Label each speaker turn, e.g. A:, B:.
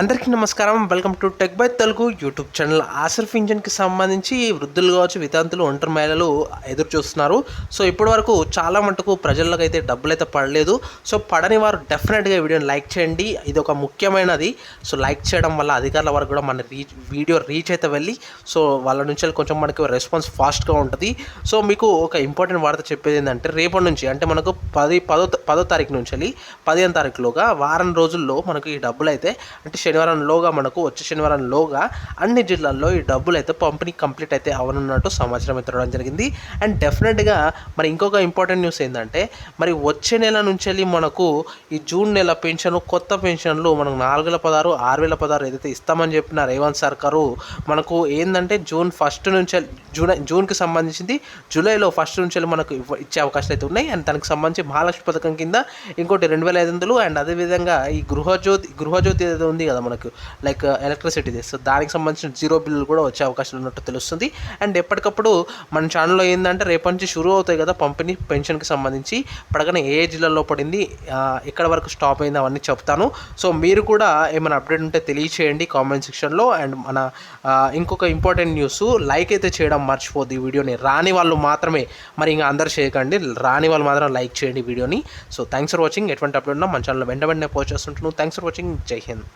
A: అందరికీ నమస్కారం. Welcome to tech by Telugu YouTube channel. ఆసర్ఫ్ ఇంజన్కి సంబంధించి వృద్ధులు కావచ్చు వితాంతులు ఒంటరి మహిళలు ఎదురు చూస్తున్నారు. సో ఇప్పటి వరకు చాలా మటుకు ప్రజల్లోకి అయితే డబ్బులు అయితే పడలేదు. సో పడని వారు డెఫినెట్గా వీడియోని లైక్ చేయండి. ఇది ఒక ముఖ్యమైనది. సో లైక్ చేయడం వల్ల అధికారుల వరకు కూడా మన రీచ్ వీడియో రీచ్ అయితే వెళ్ళి సో వాళ్ళ నుంచి కొంచెం మనకి రెస్పాన్స్ ఫాస్ట్గా ఉంటుంది. సో మీకు ఒక ఇంపార్టెంట్ వార్త చెప్పేది ఏంటంటే రేపటి నుంచి అంటే మనకు పది పదో పదో తారీఖు నుంచి వెళ్ళి పదిహేను తారీఖులోగా వారం రోజుల్లో మనకు ఈ డబ్బులు అయితే అంటే శనివారం లోగా మనకు వచ్చే శనివారం లోగా అన్ని జిల్లాల్లో ఈ డబ్బులు అయితే పంపిణీ కంప్లీట్ అయితే అవనున్నట్టు సమాచారం అయితే రావడం జరిగింది. అండ్ డెఫినెట్గా మరి ఇంకొక ఇంపార్టెంట్ న్యూస్ ఏంటంటే మరి వచ్చే నెల నుంచి వెళ్ళి మనకు ఈ జూన్ నెల పెన్షన్ కొత్త పెన్షన్లు మనకు నాలుగు వేల పదహారు ఆరు వేల పదహారు ఏదైతే ఇస్తామని చెప్పిన రేవంత్ సర్కారు మనకు ఏంటంటే జూన్ ఫస్ట్ నుంచి జూన్ జూన్కి సంబంధించింది జూలైలో ఫస్ట్ నుంచి వెళ్ళి మనకు ఇచ్చే అవకాశాలు అయితే ఉన్నాయి. అండ్ దానికి సంబంధించి మహాలక్ష్మి పథకం కింద ఇంకోటి రెండు వేల ఐదు వందలు అండ్ అదేవిధంగా ఈ గృహజ్యోతి గృహజ్యోతి ఏదైతే ఉంది కదా మనకు లైక్ ఎలక్ట్రిసిటీ సో దానికి సంబంధించిన జీరో బిల్లులు కూడా వచ్చే అవకాశాలు ఉన్నట్టు తెలుస్తుంది. అండ్ ఎప్పటికప్పుడు మన ఛానల్లో ఏంటంటే రేపటి నుంచి షురూ అవుతాయి కదా పంపిణీ పెన్షన్కి సంబంధించి. పడగానే ఏ జిల్లాలో పడింది ఎక్కడ వరకు స్టాప్ అయింది అవన్నీ చెప్తాను. సో మీరు కూడా ఏమైనా అప్డేట్ ఉంటే తెలియచేయండి కామెంట్ సెక్షన్లో. అండ్ మన ఇంకొక ఇంపార్టెంట్ న్యూస్ లైక్ అయితే చేయడం మర్చిపోద్ది ఈ వీడియోని. రాని వాళ్ళు మాత్రమే మరి ఇంకా అందరు చేయకండి. రాని వాళ్ళు మాత్రం లైక్ చేయండి వీడియోని. సో థ్యాంక్స్ ఫర్ వాచింగ్ ఎటువంటి అప్డేట్ ఉన్నా మన ఛానల్ వెంట వెంటనే post చేస్తుంటున్నాను thanks for watching Jai Hind.